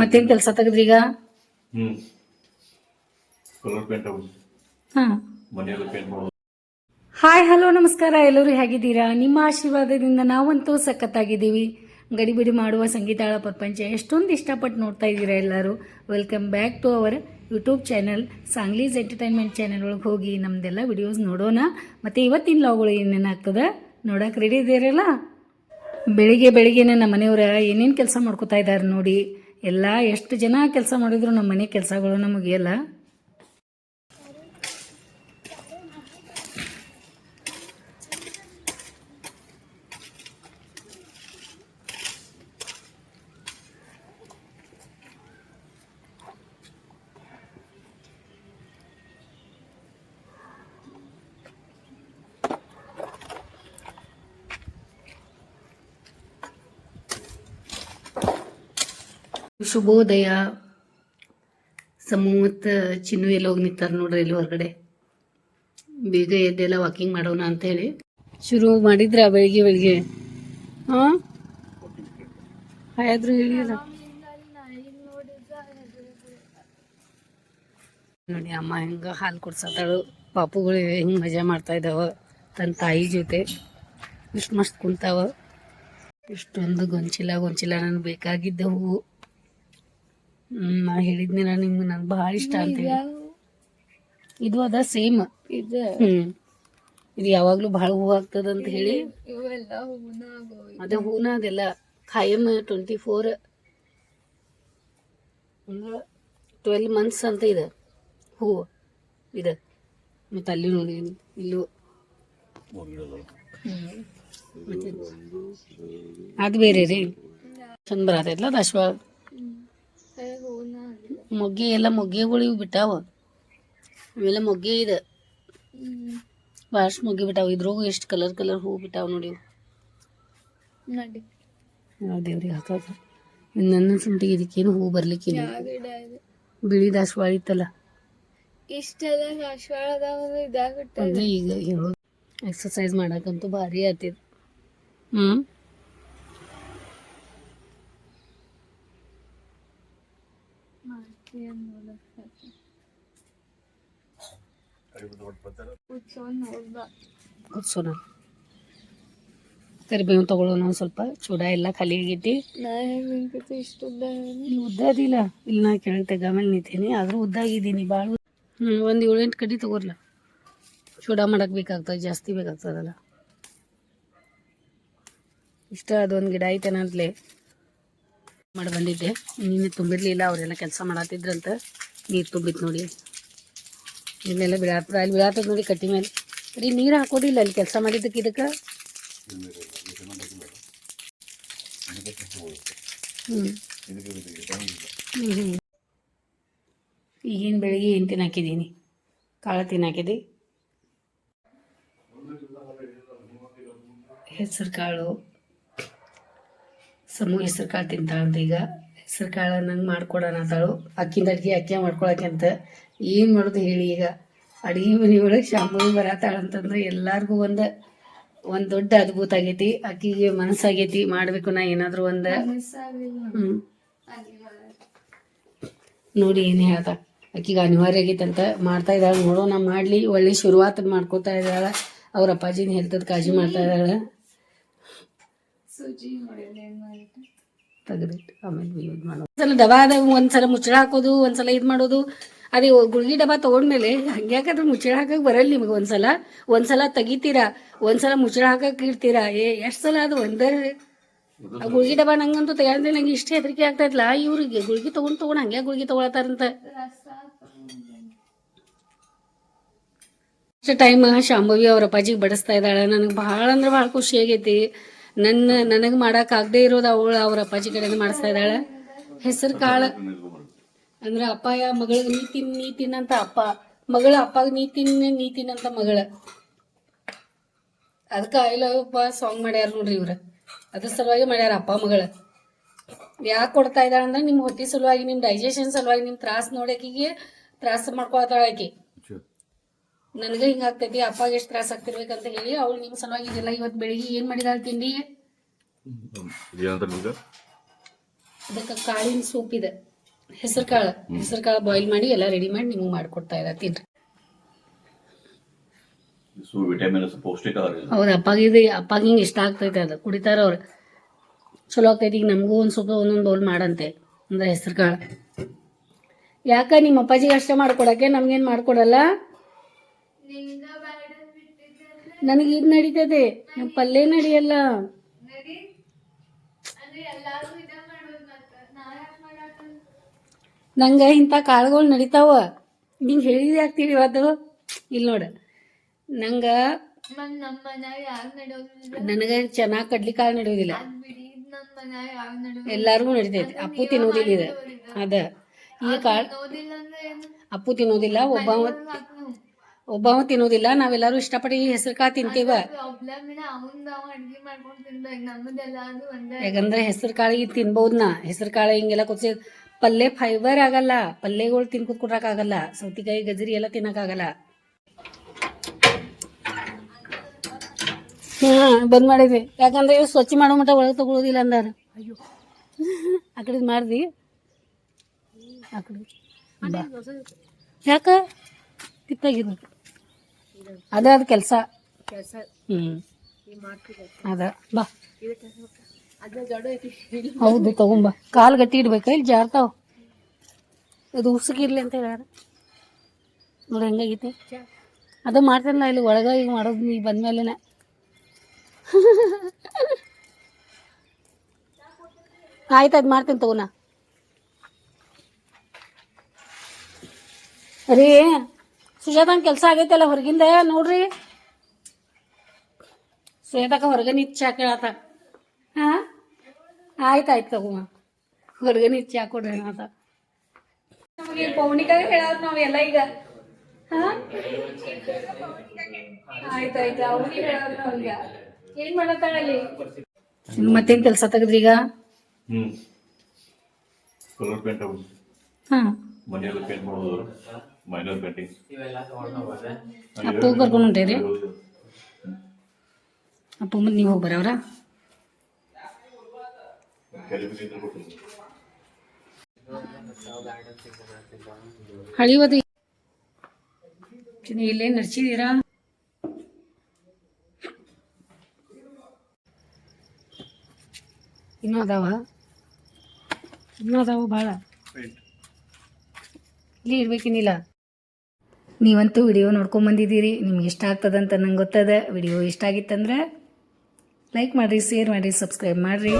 ಮತ್ತೇನ್ ಕೆಲಸ ತೆಗೆದ್ರಿ ಈಗ? ಹ್ಮ್. ಕಲರ್ ಪೇಂಟ್ ಆಗೋದು ಹಾ. ಮನೆಯೆಲ್ಲ ಪೇಂಟ್ ಮಾಡೋದು. ಹಾಯ್ ಹಲೋ ನಮಸ್ಕಾರ. ಎಲ್ಲರೂ ಹೇಗಿದ್ದೀರಾ? ನಿಮ್ಮ ಆಶೀರ್ವಾದದಿಂದ ನಾವಂತೂ ಸಖತ್ತಾಗಿದ್ದೀವಿ. ಗಡಿಬಿಡಿ ಮಾಡುವ ಸಂಗೀತಾಳ ಪ್ರಪಂಚ ಎಷ್ಟೊಂದು ಇಷ್ಟಪಟ್ಟು ನೋಡ್ತಾ ಇದ್ದೀರಾ ಎಲ್ಲರೂ. Welcome back to our YouTube channel ಸಾಂಗ್ಲೀಸ್ entertainment channel ಒಳಗೆ ಹೋಗಿ ನಮ್ದೆಲ್ಲ ವಿಡಿಯೋಸ್ ನೋಡೋಣ. ಮತ್ತು ಇವತ್ತಿನ ಲಾಗ್ಗಳು ಏನೇನಾಗ್ತದೆ ನೋಡಕ್ಕೆ ರೆಡಿ ಇದ್ದೀರಲ್ಲ? ಬೆಳಿಗ್ಗೆ ಬೆಳಿಗ್ಗೆನೆ ನಮ್ಮ ಮನೆಯವ್ರ ಏನೇನು ಕೆಲಸ ಮಾಡ್ಕೋತಾ ಇದ್ದಾರೆ ನೋಡಿ. ಎಲ್ಲ ಎಷ್ಟು ಜನ ಕೆಲಸ ಮಾಡಿದ್ರು ನಮ್ಮ ಮನೆ ಕೆಲಸಗಳು ನಮಗೆ ಶುಭೋದಯ ಸಮೂ ಮತ್ತು ಚಿನ್ನು ಎಲ್ಲ ಹೋಗಿ ನಿಂತಾರ ನೋಡ್ರಿ ಇಲ್ಲಿ ಹೊರಗಡೆ. ಬೇಗ ಎದ್ದೆಲ್ಲ ವಾಕಿಂಗ್ ಮಾಡೋಣ ಅಂತ ಹೇಳಿ. ಶುರು ಮಾಡಿದ್ರ ಬೆಳಿಗ್ಗೆ ಬೆಳಿಗ್ಗೆ ಹಾ? ಆಯಾದ್ರು ಹೇಳಿಲ್ಲ ನೋಡಿ, ಅಮ್ಮ ಹೆಂಗ ಹಾಲು ಕುಡ್ಸತ್ತಾಳು ಪಾಪುಗಳು ಹೆಂಗೆ ಮಜಾ ಮಾಡ್ತಾ ಇದ್ದಾವ. ತನ್ನ ತಾಯಿ ಜೊತೆ ಇಷ್ಟು ಮಸ್ತ್ ಕುಂತಾವ. ಇಷ್ಟೊಂದು ಗೊಂಚಿಲ ಗೊಂಚಿಲ ನನಗೆ ಬೇಕಾಗಿದ್ದ ಹೂವು ನಾ ಹೇಳಿದ್ನಿಲ್ಲ ನಿಮ್ಗೆ ನನ್ಗೆ ಭಾಳ ಇಷ್ಟ ಅಂತ ಇದು ಅದ ಸೇಮ್ ಇದು? ಹ್ಮ್. ಇದು ಯಾವಾಗ್ಲೂ ಭಾಳ ಹೂ ಆಗ್ತದ ಅಂತ ಹೇಳಿ. ಇವೆಲ್ಲ ಹೂನ ಆಗೋಯ್ ಅದೇ ಹೂನ ಅದೆಲ್ಲ ಖಾಯಂ ಟ್ವೆಂಟಿ ಫೋರ್ ಟ್ವೆಲ್ ಮಂತ್ಸ್ ಅಂತ ಇದೆ ಹೂ ಇದೆ. ಮತ್ತೆ ಅಲ್ಲಿ ನೋಡಿ ಇಲ್ಲೂ. ಅದು ಬೇರೆ ರೀ. ಚಂದ್ರ ಅದೆಲ್ಲ ಅದು ಅಶ್ವ? ಹೂನ ಆಗಿದೆ ಮೊಗ್ಗೆ ಎಲ್ಲ ಮೊಗ್ಗೆಗಳು ಇವು ಬಿಟ್ಟಾವ. ಇವೆಲ್ಲ ಮೊಗ್ಗೆ ಇದೆ. ಭಾಳಷ್ಟು ಮೊಗ್ಗೆ ಬಿಟ್ಟಾವ. ಇದ್ರಾಗೂ ಎಷ್ಟು ಕಲರ್ ಕಲರ್ ಹೂ ಬಿಟ್ಟಾವ ನೋಡಿ ದೇವ್ರಿಗೆ ಹಾಕೋದು ನನ್ನ ಸುಂಟಿಗೆ ಇದಕ್ಕೇನು ಹೂ ಬರ್ಲಿಕ್ಕಿಲ್ಲ. ಯಾವ ಬಿಳಿ ದಾಸವಾಳ ಇತ್ತಲ್ಲ. ಇಷ್ಟೆಲ್ಲ ದಾಸವಾಳ ಅದಾವ ಇದಾಗುತ್ತೆ. ಈಗ ಹೇಳೋದು. ಎಕ್ಸಸೈಸ್ ಮಾಡಕ್ಕಂತೂ ಭಾರಿ ಆತಿದ್. ಹ್ಞೂ ಕೂತ್ಸೋಣ. ಕರಿಬೇವು ತಗೊಳ್ಳೋಣ ಒಂದು ಸ್ವಲ್ಪ. ಚೂಡ ಎಲ್ಲ ಖಾಲಿ ಆಗೈತಿ? ಇಲ್ಲಿ ಉದ್ದ ಅದಿಲ್ಲ ಇಲ್ಲಿ. ನಾ ಕೆಳಗೆ ತಗಮೇಲೆ ನಿಂತೀನಿ. ಆದರೂ ಉದ್ದಾಗಿದ್ದೀನಿ ಭಾಳ ಹ್ಞೂ ಒಂದು ಏಳೆಂಟು ಕಡ್ಡಿ ತಗೋರ್ಲ. ಚೂಡ ಮಾಡಕ್ಕೆ ಬೇಕಾಗ್ತದೆ, ಜಾಸ್ತಿ ಬೇಕಾಗ್ತದಲ್ಲ. ಇಷ್ಟ ಅದೊಂದು ಗಿಡ ಐತೆ ಅಂತಲೇ ಮಾಡಿ ಬಂದಿದ್ದೆ. ನೀನು ತುಂಬಿರ್ಲಿಲ್ಲ, ಅವರೆಲ್ಲ ಕೆಲಸ ಮಾಡತ್ತಿದ್ರಂತ ನೀರು ತುಂಬಿತ್ತು ನೋಡಿ. ಇಲ್ಲೆಲ್ಲ ಬಿಡಾತ್ದ ಅಲ್ಲಿ ಬಿಡಾತದ ನೋಡಿ ಕಟ್ಟಿ ಮೇಲೆ. ಬರೀ ನೀರು ಹಾಕೋದಿಲ್ಲ ಅಲ್ಲಿ ಕೆಲಸ ಮಾಡಿದ್ದಕ್ಕೆ ಇದಕ್ಕೆ. ಈಗಿನ ಬೆಳಿಗ್ಗೆ ಏನು ತಿನ್ನಾಕಿದ್ದೀನಿ? ಕಾಳು ತಿನ್ನಾಕಿದ್ದಿ? ಹೆಸರು ಕಾಳು. ಸಮೂಹ ಹೆಸರು ಕಾಳು ತಿಂತಾಳಂತ ಈಗ. ಹೆಸರು ಕಾಳು ನಂಗೆ ಮಾಡ್ಕೊಡೋಣ ಅಂತಾಳು. ಅಕ್ಕಿಂದ ಅಡ್ಗೆ ಅಕ್ಕಿ ಮಾಡ್ಕೊಳಕ್ಕೆ ಅಂತ ಏನು ಮಾಡೋದು ಹೇಳಿ ಈಗ. ಅಡುಗೆ ಮನೆಯೊಳಗೆ ಶಾಂಭವಿ ಬರತ್ತಾಳಂತಂದ್ರೆ ಎಲ್ಲರಿಗೂ ಒಂದು ಒಂದು ದೊಡ್ಡ ಅದ್ಭುತ ಆಗೈತಿ. ಅಕ್ಕಿಗೆ ಮನಸ್ಸಾಗೈತಿ. ಮಾಡಬೇಕು ನಾ ಏನಾದರೂ ಒಂದು. ಹ್ಞೂ ನೋಡಿ ಏನು ಹೇಳ್ದ ಆಕಿಗೆ ಅನಿವಾರ್ಯ ಆಗೈತಂತ ಮಾಡ್ತಾ ಇದ್ದಾಳೆ. ನೋಡೋಣ ಮಾಡಲಿ. ಒಳ್ಳೆ ಶುರುವಾತ ಮಾಡ್ಕೋತಾ ಇದ್ದಾಳೆ. ಅವ್ರ ಅಪ್ಪಾಜಿನ ಹೆಲ್ತದ ಕಾಳಜಿ ಮಾಡ್ತಾ ಇದ್ದಾಳೆ. ಸುಜಿ ತೆಗೆದಿಟ್ಟು ಆಮೇಲೆ ಯೂಸ್ ಮಾಡೋದು. ಒಂದ್ಸಲ ಒಂದ್ಸಲ ಮುಚ್ಚಳ ಹಾಕೋದು ಒಂದ್ಸಲ ಇದ್ ಮಾಡೋದು. ಅದೇ ಗುಳ್ಗಿ ಡಬ್ಬ ತಗೊಂಡ್ಮೇಲೆ ಹಂಗ್ಯಾಕಂದ್ರೆ ಮುಚ್ಚಳ ಹಾಕಕ್ಕೆ ಬರಲ್ಲ ನಿಮಗೆ ಒಂದ್ಸಲ. ಒಂದ್ಸಲ ತೆಗಿತೀರಾ ಒಂದ್ಸಲ ಮುಚ್ಚಳ ಹಾಕಕ್ಕೆ ಇಡ್ತೀರಾ? ಏ ಎಷ್ಟು ಸಲ ಅದು ಒಂದೇ ಆ ಗುಳ್ಗಿ ಡಬ್ಬ ನಂಗಂತೂ ತೆಗೆದ್ರೆ ನಂಗೆ ಇಷ್ಟ ಹೆದರಿಕೆ ಆಗ್ತಾ ಇತ್ತಲ್ಲ ಇವ್ರಿಗೆ ಗುಳ್ಗಿ ತಗೊಂಡ್ ತಗೊಂಡ್ ಹಂಗೆ ಗುಳ್ಗಿ ತಗೊಳತಾರಂತ ಅಷ್ಟು ಟೈಮ್ ಶಾಂಭವಿ ಅವ್ರ ಅಪ್ಪಾಜಿಗೆ ಬಡಿಸ್ತಾ ಇದ್ದಾಳೆ. ನನಗೆ ಭಾಳ ಅಂದ್ರೆ ಭಾಳ ಖುಷಿ ಆಗೈತಿ. ನನ್ನ ನನಗೆ ಮಾಡೋಕ್ಕಾಗದೇ ಇರೋದು ಅವಳು, ಅವ್ರ ಅಪ್ಪಾಜಿ ಕಡೆಯಿಂದ ಮಾಡಿಸ್ತಾ ಇದ್ದಾಳೆ. ಹೆಸರು ಕಾಳು. ಅಂದ್ರೆ ಅಪ್ಪಾಯ ಯಾ ಮಗಳಿಗೆ ನೀ ತಿನ್ ನೀ ತಿನ್ನಂತ ಅಪ್ಪ. ಮಗಳ ಅಪ್ಪಾಗ ನೀ ತಿನ್ನ ನೀ ತಿನ್ನಂತ ಮಗಳ. ಅದಕ್ಕೆ ಐ ಲವ್ ಅಪ್ಪ ಸಾಂಗ್ ಮಾಡ್ಯಾರ ನೋಡ್ರಿ ಇವ್ರ. ಅದ್ರ ಸಲುವಾಗಿ ಮಾಡ್ಯಾರ ಅಪ್ಪ, ಮಗಳ. ಯಾಕೆ ಕೊಡ್ತಾ ಇದ್ದಾಳೆ ಅಂದ್ರೆ ನಿಮ್ಮ ಹೊಟ್ಟೆ ಸಲುವಾಗಿ ನಿಮ್ಮ ಡೈಜೆಷನ್ ಸಲುವಾಗಿ ನಿಮ್ಮ ತ್ರಾಸ ನೋಡಕಿಗೆ ತ್ರಾಸ ಮಾಡ್ಕೊಳ್ತಾಳೆ ನನಗೆ ಹಿಂಗ ಆಗ್ತೈತಿ ಅಪ್ಪಗೆ ಎಷ್ಟು ತ್ರಾಸ ಆಗ್ತಿರ್ಬೇಕಂತ ಹೇಳಿ ಅವಳು ನಿಮ್ಮ ಸಲುವಾಗಿ ಇದೆಲ್ಲ ಇವತ್ತು ಬೆಳಿಗ್ಗೆ ಏನು ಮಾಡಿದಾಳೆ ತಿಂಡಿ? ಅದಕ್ಕ ನಿಮ್ಗೆ? ಅದಕ್ಕೆ ಕಾಳಿನ ಸೂಪ್ ಇದೆ. ಹೆಸರು ಕಾಳು ಹೆಸರು ಕಾಳು ಬಾಯ್ಲ್ ಮಾಡಿ ಎಲ್ಲ ರೆಡಿ ಮಾಡಿ ನಿಮಗೆ ಮಾಡಿಕೊಡ್ತಾ ಇದ್ದ. ತಿನ್ರಿ. ಹೌದ ಅಪ್ಪಾಗಿದು ಅಪ್ಪಾಗ ಹಿಂಗೆ ಇಷ್ಟ ಆಗ್ತೈತೆ ಅದು. ಕುಡಿತಾರ ಅವ್ರು. ಚಲೋ ಆಗ್ತೈತಿ. ಈಗ ನಮಗೂ ಒಂದು ಸ್ವಲ್ಪ ಒಂದೊಂದು ಬೌಲ್ ಮಾಡಂತೆ ಅಂದ್ರೆ ಹೆಸರು ಕಾಳು ಯಾಕ ನಿಮ್ಮ ಅಪ್ಪಾಜಿಗೆ ಅಷ್ಟೇ ಮಾಡ್ಕೊಡಕ್ಕೆ? ನಮ್ಗೇನು ಮಾಡ್ಕೊಡಲ್ಲ? ನನಗೆ ಇದು ನಡೀತದೆ. ನಮ್ಮ ಪಲ್ಯ ನಡೆಯಲ್ಲ. ನಂಗ ಇಂಥ ಕಾಳುಗಳು ನಡೀತಾವ. ನಿಂಗೆ ಹೇಳಿದ್ರೆ ಆಗ್ತೀವಿ ಇವತ್ತು. ಇಲ್ಲಿ ನೋಡ. ನಂಗೆ ನನಗ ಚೆನ್ನಾಗಿ ಕಡ್ಲಿ ಕಾಳು ನಡೆಯೋದಿಲ್ಲ. ಎಲ್ಲಾರ್ಗು ನಡೀತೈತಿ. ಅಪ್ಪು ತಿನ್ನೋದಿಲ್ಲ ಇದು. ಅದ. ಈ ಕಾಳು ಅಪ್ಪು ತಿನ್ನೋದಿಲ್ಲ ಹಾಕ್ನು ಒಬ್ಬವ ತಿನ್ನೋದಿಲ್ಲ ನಾವೆಲ್ಲರೂ ಇಷ್ಟಪಟ್ಟು ಈ ಹೆಸರು ಕಾಳು ತಿಂತೀವ ಯಾಕಂದ್ರೆ ಹೆಸರು ಕಾಳಿಗೆ ತಿನ್ಬಹುದು ನಾ ಹೆಸರು ಕಾಳು ಹಿಂಗೆಲ್ಲ ಕುದಿಸಿ ಪಲ್ಲೆ ಫೈಬರ್ ಆಗಲ್ಲ ಪಲ್ಯಗಳು ತಿನ್ ಆಗಲ್ಲ ಸೌತಿಕಾಯಿ ಗಜರಿ ಎಲ್ಲ ತಿನ್ನಕ್ಕಾಗಲ್ಲ ಹಾ ಬಂದ್ ಮಾಡಿದ್ವಿ. ಯಾಕಂದ್ರೆ ಇವ್ ಸ್ವಚ್ಛ ಮಾಡೋ ಮಟ್ಟ ಒಳಗೆ ತಗೊಳ್ಳೋದಿಲ್ಲ ಅಂದಾರ. ಅಯ್ಯೋ. ಆ ಕಡೆ ಮಾಡ್ದಿ? ಆ ಕಡೆ. ಯಾಕ? ಕಿತ್ತಾಗಿರ್ಬೇಕು ಅದ ಅದು ಕೆಲಸ. ಹ್ಮ್. ಅದ. ಬಾ. ಹೌದು ತಗೊಂಬ. ಕಾಲು ಗಟ್ಟಿ ಇಡ್ಬೇಕು? ಇಲ್ಲಿ ಜಾರ್ತಾವ. ಅದು ಉಸುಕಿರ್ಲಿ ಅಂತ ಹೇಳ್ಯಾರ. ನೋಡಿ ಹೆಂಗಾಗೈತಿ? ಅದು ಮಾಡ್ತಾನಲ್ಲ ಇಲ್ಲಿ ಒಳಗೆ ಈಗ ಮಾಡೋದು ಈಗ ಬಂದ್ಮೇಲೆನೆ. ಆಯ್ತು ಅದು ಮಾಡ್ತೀನಿ ತಗೋಣ ರೀ ಸುಜಾತನ ಕೆಲಸ ಆಗೈತಲ್ಲ ಹೊರಗಿಂದ? ನೋಡ್ರಿ. ಸುಜಾತಕ ಹೊರಗೆ ನಿಂತು ಚಾ ಕೇಳತ್ತ ಹಾ? ಆಯ್ತು ಆಯ್ತು ತಗೋಮ ಹೊರಗೆ ನಿಂತು ಚಾ ಕೊಡ್ರಿ ನಮಗೆ ಪೌನಿಕಾಗ ನಾವು ಎಲ್ಲ ಈಗ. ಹಾ? ಆಯ್ತು ಆಯ್ತು ಅವ್ರಿಗೆ ಏನ್ ಮಾಡತ್ತಾಳಲ್ಲಿ? ಮತ್ತೇನ್ ಕೆಲಸ ತೆಗದ್ರಿ ಈಗ? ಹ್ಮ್. ಕಲರ್ ಪೇಂಟ್ ಹಾ. ಮನೆಯೆಲ್ಲ ಪೇಂಟ್ ಮಾಡೋದು ಮೈನರ್ ಪೇಂಟಿಂಗ್ ಅಪ್ಪು ಕರ್ಕೊಂಡು ಹೊಂಟೇರಿ ಅಪ್ಪು ಮತ್ತೆ ನೀವು ಹೋಗಿ ಬರವ್ರ ಹಳಿವದು ಇಲ್ಲೇ ನಡ್ಸಿದ್ದೀರಾ ಇನ್ನೂ ಅದಾವ ಇನ್ನೂ ಅದಾವ ಭಾಳ ಇಲ್ಲಿ ಇರ್ಬೇಕೇನಿಲ್ಲ ನೀವಂತೂ ವಿಡಿಯೋ ನೋಡ್ಕೊಂಬಂದಿದ್ದೀರಿ, ನಿಮ್ಗೆ ಇಷ್ಟ ಆಗ್ತದಂತ ನಂಗೆ ಗೊತ್ತದ. ವಿಡಿಯೋ ಇಷ್ಟ ಆಗಿತ್ತಂದ್ರೆ ಲೈಕ್ ಮಾಡಿರಿ ಶೇರ್ ಮಾಡಿರಿ ಸಬ್ಸ್ಕ್ರೈಬ್ ಮಾಡಿರಿ.